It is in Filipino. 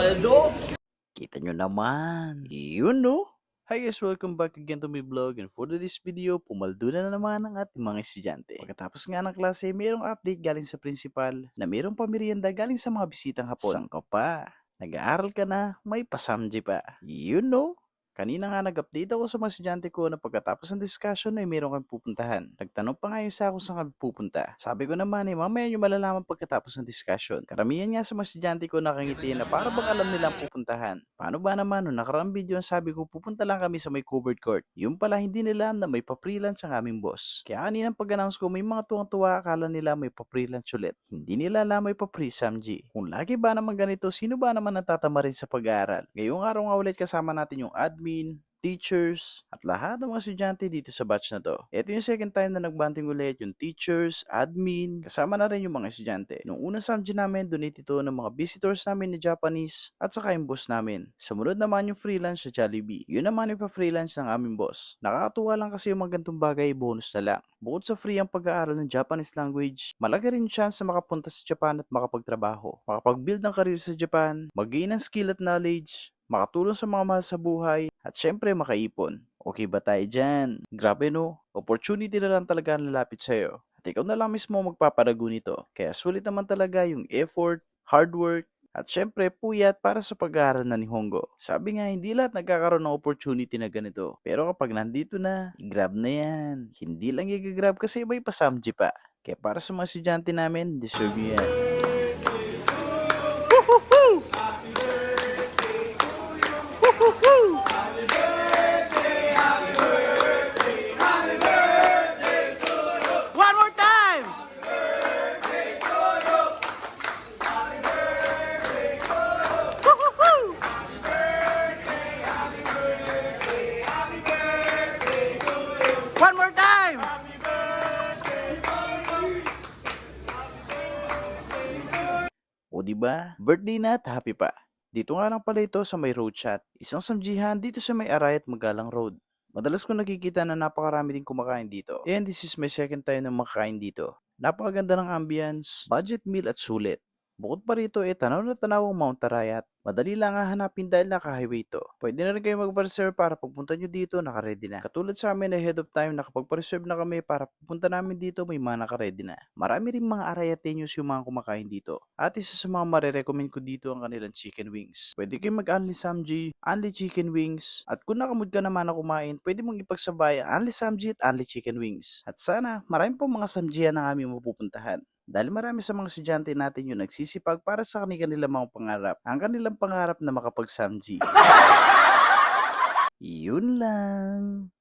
paldo. Kita nyo naman. Yun no? Hi guys, welcome back again to my vlog and for this video, pumaldo na naman ang ating mga estudyante. Pagkatapos nga ng klase, mayroong update galing sa principal na mayroong pamerienda galing sa mga bisitang hapon. Saan ka pa? Nag-aaral ka na, may pasamji pa. You know? Kanina nga nag-update ako sa mga estudyante ko na pagkatapos ng discussion ay mayroong kami pupuntahan. Nagtanong pa nga yung sa kung saan kami pupunta. Sabi ko naman eh, mamaya nyo malalaman pagkatapos ng discussion. Karamihan nga sa mga estudyante ko nakangiti na para bang alam nila ang pupuntahan. Paano ba naman no nakaraang video ang sabi ko pupunta lang kami sa may covered court. Yung pala hindi nila alam na may pa-freelance ang aming boss. Kaya kaninang pag-announce ko may mga tuwang-tuwa akala nila may pa-freelance ulit. Hindi nila alam may pa-free Samji. Kung lagi ba naman ganito, sino ba naman natatama rin sa pag-aaral? Ngayong araw nga ulit kasama natin yung admin, teachers, at lahat ng mga estudyante dito sa batch na to. Ito yung second time na nagbanding ulit yung teachers, admin, kasama na rin yung mga estudyante. Nung unang samji namin, donate ito ng mga visitors namin na Japanese at saka yung boss namin. Sumunod naman yung freelance sa Jollibee. Yun naman yung pa-freelance ng aming boss. Nakakatuwa lang kasi yung mga gantong bagay, bonus na lang. Bukod sa free ang pag-aaral ng Japanese language, malaki rin chance na makapunta sa Japan at makapagtrabaho. Makapag-build ng career sa Japan, mag-gain ng skill at knowledge, makatulong sa mga mahal sa buhay, at syempre makaipon. Okay ba tayo dyan? Grabe no, opportunity na lang talaga ang lalapit sa'yo. At ikaw na lang mismo magpaparago nito. Kaya sulit naman talaga yung effort, hard work, at syempre, puyat para sa pag-aaral na ni Hongo. Sabi nga, hindi lahat nagkakaroon ng opportunity na ganito. Pero kapag nandito na, grab na yan. Hindi lang i-grab kasi may pasamji pa. Kaya para sa mga estudyante namin, deserve yan. O di? Birthday na at happy pa. Dito nga lang pala ito sa may road chat. Isang samjihan dito sa may Arayat Magalang Road. Madalas ko nakikita na napakarami din kumakain dito. And this is my second time na makakain dito. Napakaganda ng ambience, budget meal at sulit. Bukod pa rito eh, tanaw na tanaw ang Mount Arayat. Madali lang nga hanapin dahil naka-highway ito. Pwede na rin kayo mag-reserve para pagpunta nyo dito, naka-ready na. Katulad sa amin ahead of time, nakapag-reserve na kami para pagpunta namin dito, may mga naka-ready na. Marami rin mga Arayatenyos yung mga kumakain dito. At isa sa mga marirecommend ko dito ang kanilang chicken wings. Pwede kayo mag-unli samji, unli chicken wings. At kung nakamod ka naman na kumain, pwede mong ipagsabay ang unli samji at unli chicken wings. At sana, marami pong mga samjihan na aming mapupuntahan. Dahil marami sa mga estudyante natin yung nagsisipag para sa kanilang mga pangarap. Ang kanilang pangarap na makapag-samji. Yun lang.